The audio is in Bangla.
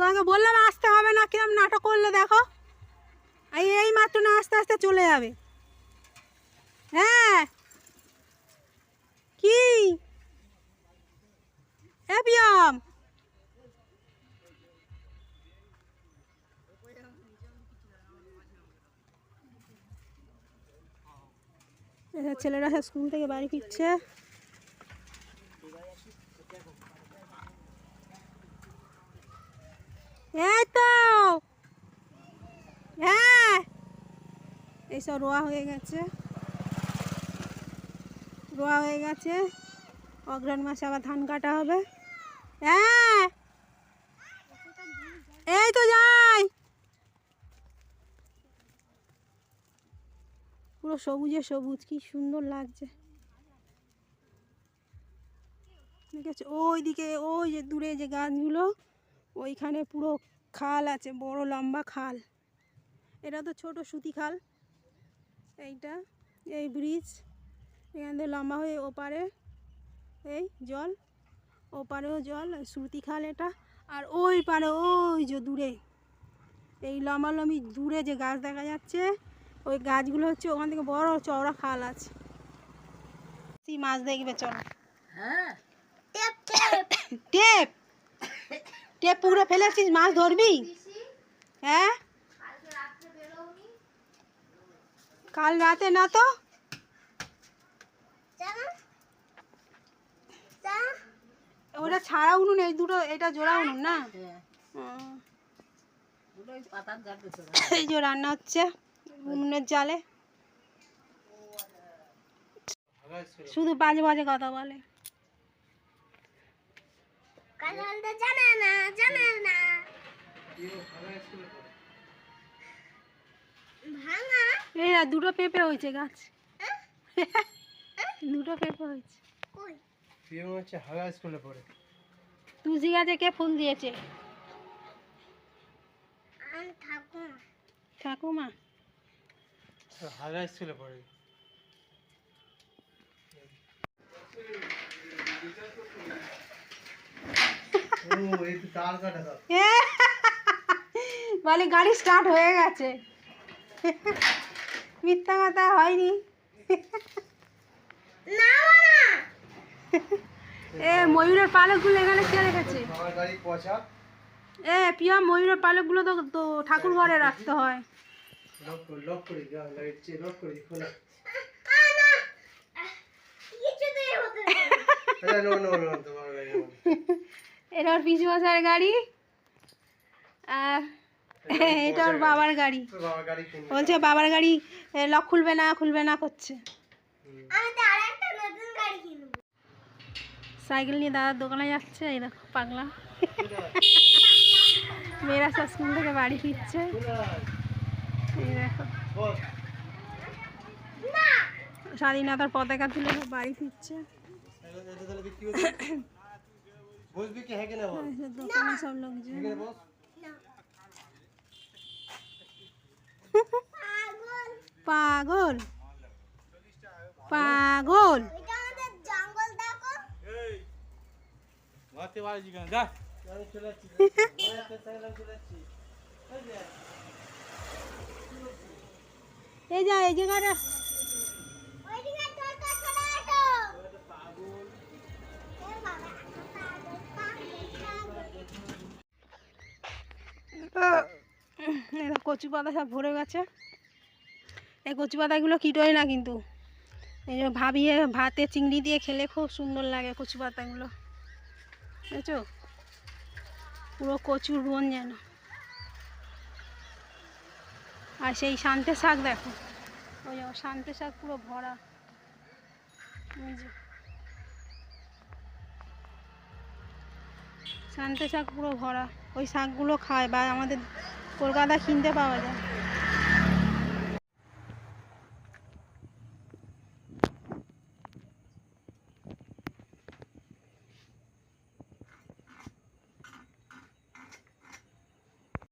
তোমাকে বললাম আসতে হবে না, কিরম নাটক করলে দেখো। এই এই মাত্র না, আস্তে আস্তে চলে যাবে। হ্যাঁ। কি? ছেলেরা স্কুল থেকে বাড়ি ফিরছে। এই তো হ্যাঁ এইসব রোয়া হয়ে গেছে। রোয়া হয়ে গেছে। অগ্রহণ মাসে আবার ধান কাটা হবে। হ্যাঁ এই তো যাই। পুরো সবুজে সবুজ, কি সুন্দর লাগছে। দেখেছ ওইদিকে, ওই যে দূরে যে গাছগুলো ওইখানে পুরো খাল আছে বড় লম্বা খাল। এটা তো ছোট সুতি খাল। এইটা এই ব্রিজ এখান থেকে লম্বা হয়ে ওপারে এই জল ওপারেও জল শ্রুতি খাল এটা। আর ওই পারে ওই যে দূরে এই লম্বালম্বি দূরে যে গাছ দেখা যাচ্ছে ওই গাছগুলো হচ্ছে ওখান থেকে বড় চওড়া খাল আছে। তুই মাছ দেখবে চল। হ্যাঁ। Tape tape tape! পুরো ফেলেছিস মাছ ধরবি? হ্যাঁ? কাল রাতে না তো? ওটা ছাড়া উনুন, এই দুটো, এটা জোড়া উনুন না? এই যে রান্না হচ্ছে উনুনের জালে। শুধু বাজে বাজে কথা বলে। এই না, দুটো পেঁপে হয়েছে গাছ। দুটো পেঁপে হয়েছে। প্রিয় হচ্ছে হাগা স্কুলে পড়ে। তুলসী গাছে কে ফুল দিয়েছে? ঠাকুমা। হাগা স্কুলে পড়ে ও এই তো তার কাটা দাও বলে গাড়ি স্টার্ট হয়ে গেছে মিথ্যা কথা হয়নি এ ময়ূরের পালকগুলো এখানে কে রেখেছে আমার গাড়ি পচা এ পিয়া ময়ূরের পালকগুলো তো তো ঠাকুর ঘরে রাখতে হয় নো এটা ওর পিছু মশার গাড়ি। আর এটা ওর বাবার গাড়ি। বলছে বাবার গাড়ি লক খুলবে না খুলবে না করছে। সাইকেল নিয়ে দাদার দোকানে যাচ্ছে এই দেখো পাগলা। মেয়েরা সব স্কুল থেকে বাড়ি ফিরছে। এই দেখো। স্বাধীনতার পতাকা তুলে সব বাড়ি ফিরছে। বসবি কি হ্যাঁ কি না। বল এই যে দোকানে সব লোকজন। এখানে বস পাগল। পাগল। মারতে পারিস কেন যা। আমি চলে যাচ্ছি আমি চলে যাচ্ছি এই যা এই জায়গাটা। এটা কচু পাতা সব ভরে গেছে। এই কচু পাতাগুলো কিটোয় না কিন্তু। এই যে ভাবিয়ে ভাতে চিংড়ি দিয়ে খেলে খুব সুন্দর লাগে কচু পাতাগুলো। বুঝেছ পুরো কচুর বন যেন। আর সেই শান্তে শাক দেখো। ওই যে শান্তে শাক পুরো ভরা। শান্তে শাক পুরো ভরা। ওই শাকগুলো খায় বা আমাদের কলকাতা কিনতে পাওয়া যায়।